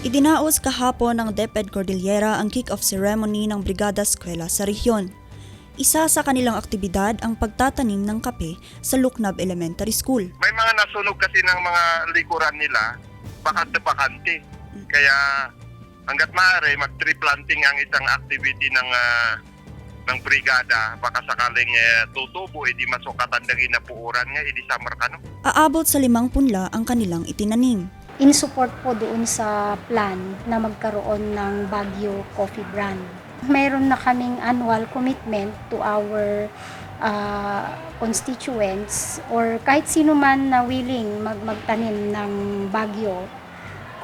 Idinaos kahapon ng DepEd Cordillera ang kick-off ceremony ng Brigada Eskwela sa rehiyon. Isa sa kanilang aktibidad ang pagtatanim ng kape sa Luknab Elementary School. May mga nasunog kasi ng mga likuran nila, bakante-bakante. Kaya hanggat maaari, mag-tree planting ang isang activity ng ah, ng brigada. Baka sakaling eh, tutubo, edi masukatan dagi na puuran nga, edi summer ka no? Aabot sa limang punla ang kanilang itinanim. In support po doon sa plan na magkaroon ng Baguio Coffee Brand. Mayroon na kaming annual commitment to our uh, constituents or kahit sino man na willing mag magtanim ng Baguio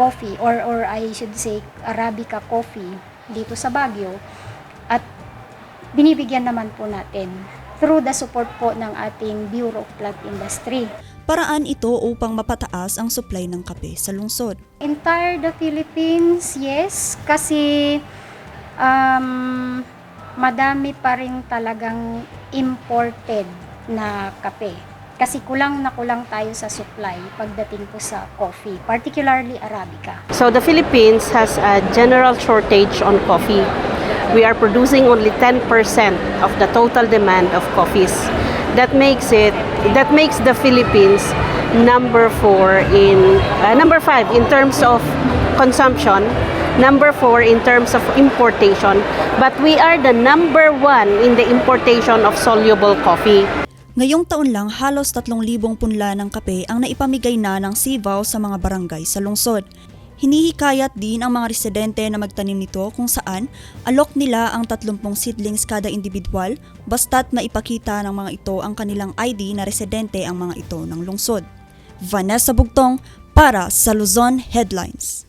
coffee or or I should say Arabica coffee dito sa Baguio at binibigyan naman po natin through the support po ng ating Bureau of Plant Industry. Paraan ito upang mapataas ang supply ng kape sa lungsod. entire the Philippines, yes, kasi um, madami pa rin talagang imported na kape. Kasi kulang na kulang tayo sa supply pagdating po sa coffee, particularly Arabica. So the Philippines has a general shortage on coffee. We are producing only 10% of the total demand of coffees. That makes it that makes the Philippines number 4 in uh, number 5 in terms of consumption, number 4 in terms of importation, but we are the number 1 in the importation of soluble coffee. Ngayong taon lang halos 3,000 punla ng kape ang naipamigay na ng Sivaw sa mga barangay sa lungsod. Hinihikayat din ang mga residente na magtanim nito kung saan alok nila ang 30 seedlings kada individual basta't maipakita ng mga ito ang kanilang ID na residente ang mga ito ng lungsod. Vanessa Bugtong para sa Luzon Headlines.